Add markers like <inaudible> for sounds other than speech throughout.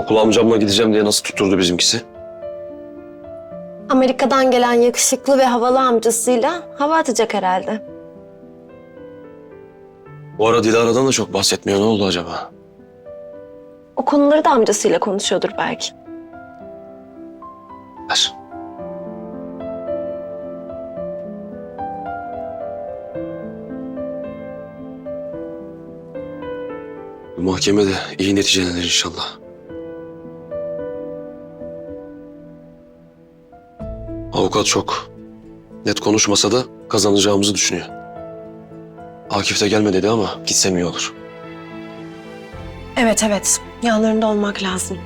Okula amcamla gideceğim diye nasıl tutturdu bizimkisi? Amerika'dan gelen yakışıklı ve havalı amcasıyla hava atacak herhalde. Bu ara Dilara'dan da çok bahsetmiyor. Ne oldu acaba? O konuları da amcasıyla konuşuyordur belki. Ver. Bu mahkemede iyi neticelenir inşallah. Avukat çok net konuşmasa da kazanacağımızı düşünüyor. Akif de gelme dedi ama gitsem iyi olur. Evet evet, yanlarında olmak lazım.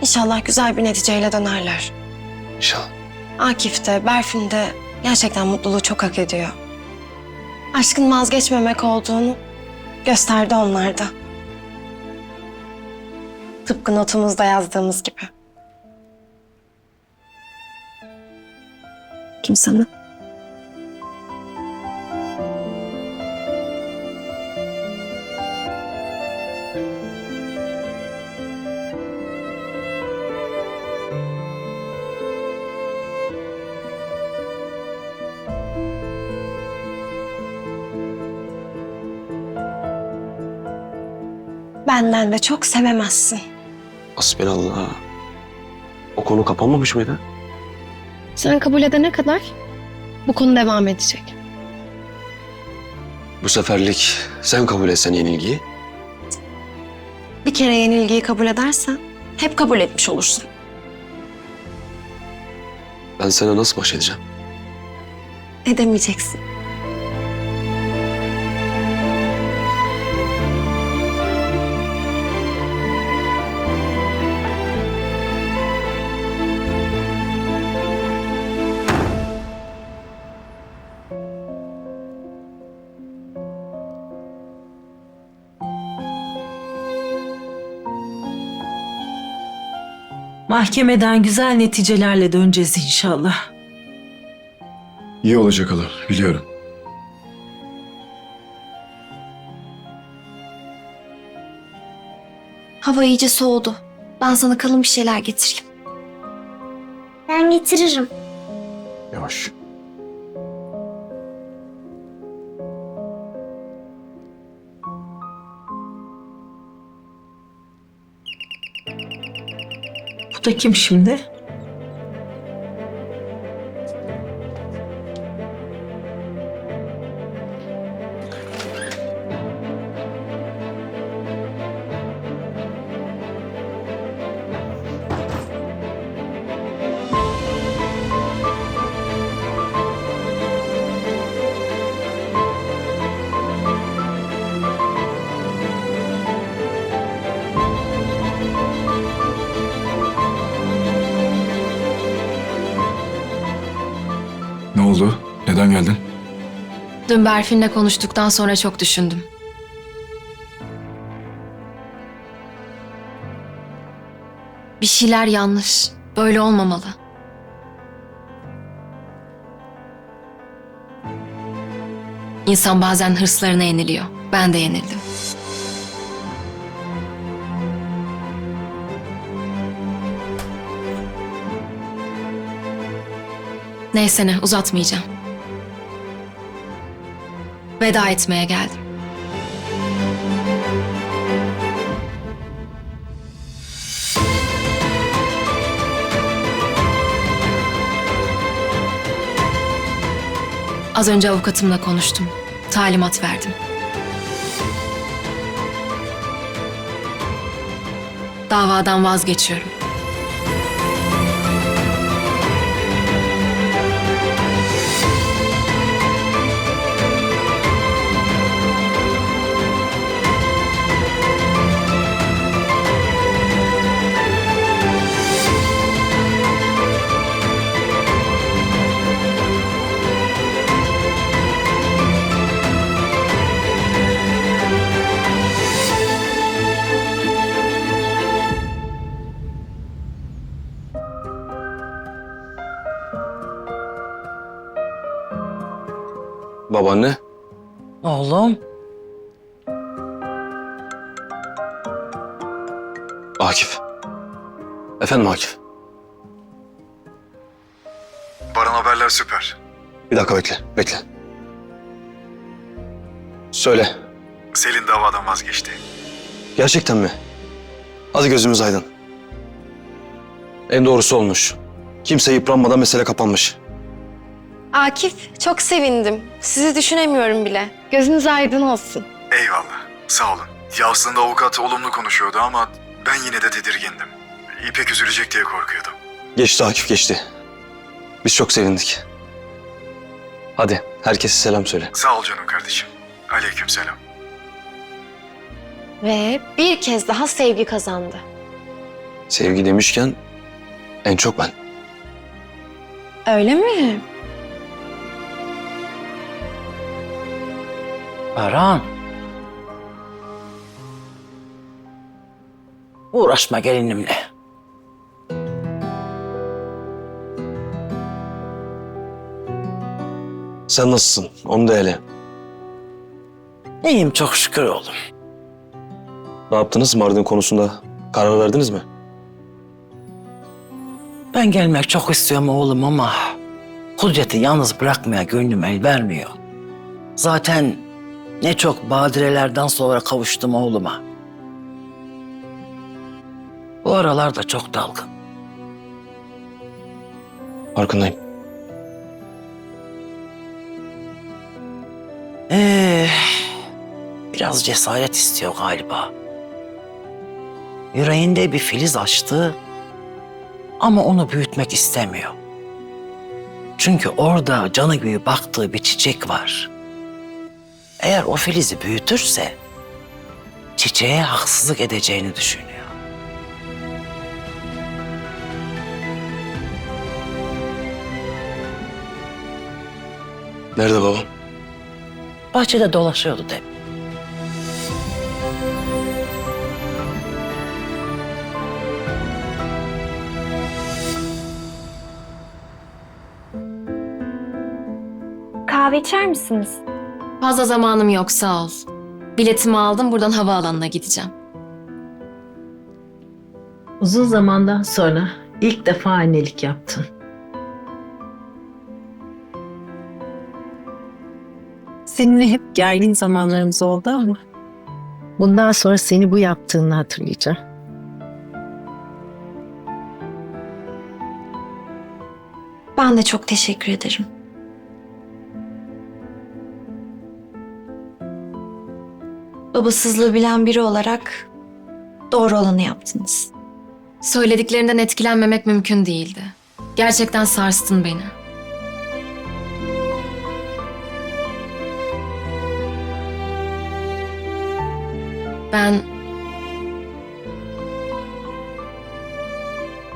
İnşallah güzel bir neticeyle dönerler. İnşallah. Akif de, Berfin de gerçekten mutluluğu çok hak ediyor. Aşkın vazgeçmemek olduğunu gösterdi onlar da. Tıpkı notumuzda yazdığımız gibi. Kim sana? Benden de çok sevemezsin. Hasbinallah. O konu kapanmamış mıydı? Sen kabul edene kadar bu konu devam edecek. Bu seferlik sen kabul etsen yenilgiyi. Bir kere yenilgiyi kabul edersen hep kabul etmiş olursun. Ben sana nasıl baş edeceğim? Edemeyeceksin. Mahkemeden güzel neticelerle döneceğiz inşallah. İyi olacak hala, biliyorum. Hava iyice soğudu. Ben sana kalın bir şeyler getireyim. Ben getiririm. Yavaş. Bu da kim şimdi? Neden geldin? Dün Berfin'le konuştuktan sonra çok düşündüm. Bir şeyler yanlış. Böyle olmamalı. İnsan bazen hırslarına yeniliyor. Ben de yenildim. Neyse ne uzatmayacağım. Veda etmeye geldim. Az önce avukatımla konuştum. Talimat verdim. Davadan vazgeçiyorum. Babaanne. Oğlum. Akif. Efendim Akif. Baran haberler süper. Bir dakika bekle, bekle. Söyle. Selin davadan vazgeçti. Gerçekten mi? Hadi gözümüz aydın. En doğrusu olmuş. Kimse yıpranmadan mesele kapanmış. Akif çok sevindim. Sizi düşünemiyorum bile. Gözünüz aydın olsun. Eyvallah. Sağ olun. Ya aslında avukat olumlu konuşuyordu ama ben yine de tedirgindim. İpek üzülecek diye korkuyordum. Geçti Akif geçti. Biz çok sevindik. Hadi herkese selam söyle. Sağ ol canım kardeşim. Aleyküm selam. Ve bir kez daha sevgi kazandı. Sevgi demişken en çok ben. Öyle mi? Baran. Uğraşma gelinimle. Sen nasılsın? Onu da hele. İyiyim çok şükür oğlum. Ne yaptınız Mardin konusunda? Karar verdiniz mi? Ben gelmek çok istiyorum oğlum ama Kudret'i yalnız bırakmaya gönlüm el vermiyor. Zaten ne çok badirelerden sonra kavuştum oğluma. Bu aralar da çok dalgın. Farkındayım. Ee, biraz cesaret istiyor galiba. Yüreğinde bir filiz açtı ama onu büyütmek istemiyor. Çünkü orada canı gibi baktığı bir çiçek var. Eğer o filizi büyütürse çiçeğe haksızlık edeceğini düşünüyor. Nerede babam? Bahçede dolaşıyordu de. Kahve içer misiniz? Fazla zamanım yok sağ ol. Biletimi aldım buradan havaalanına gideceğim. Uzun zamandan sonra ilk defa annelik yaptın. Seninle hep gergin zamanlarımız oldu ama bundan sonra seni bu yaptığını hatırlayacağım. Ben de çok teşekkür ederim. Babasızlığı bilen biri olarak doğru olanı yaptınız. Söylediklerinden etkilenmemek mümkün değildi. Gerçekten sarstın beni. Ben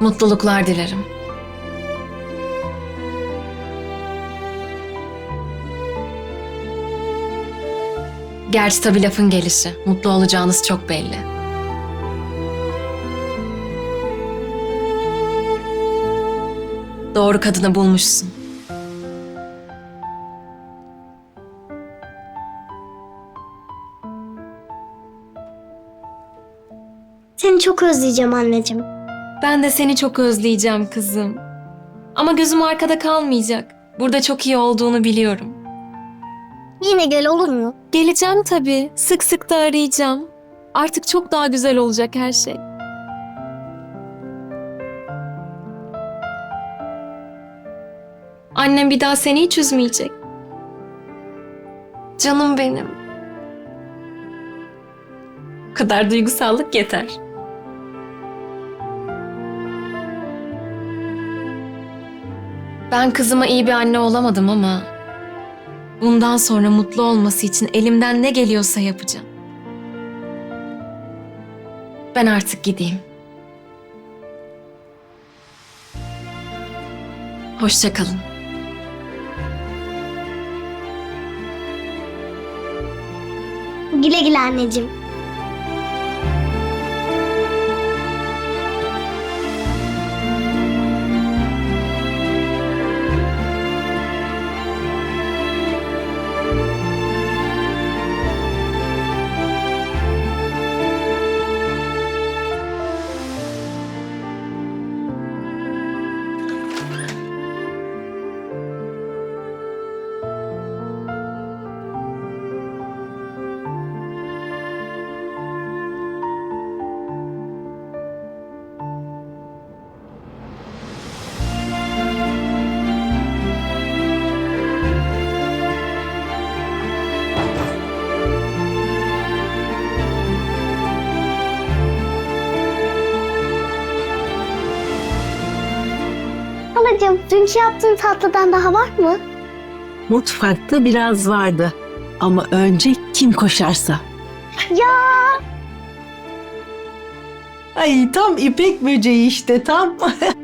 mutluluklar dilerim. Gerçi tabii lafın gelişi. Mutlu olacağınız çok belli. Doğru kadını bulmuşsun. Seni çok özleyeceğim anneciğim. Ben de seni çok özleyeceğim kızım. Ama gözüm arkada kalmayacak. Burada çok iyi olduğunu biliyorum. Yine gel olur mu? Geleceğim tabii. Sık sık da arayacağım. Artık çok daha güzel olacak her şey. Annem bir daha seni hiç üzmeyecek. Canım benim. Bu kadar duygusallık yeter. Ben kızıma iyi bir anne olamadım ama bundan sonra mutlu olması için elimden ne geliyorsa yapacağım. Ben artık gideyim. Hoşça kalın. Güle güle anneciğim. Dünkü yaptığın tatlıdan daha var mı? Mutfakta biraz vardı. Ama önce kim koşarsa. Ya Ay tam ipek böceği işte tam. <laughs>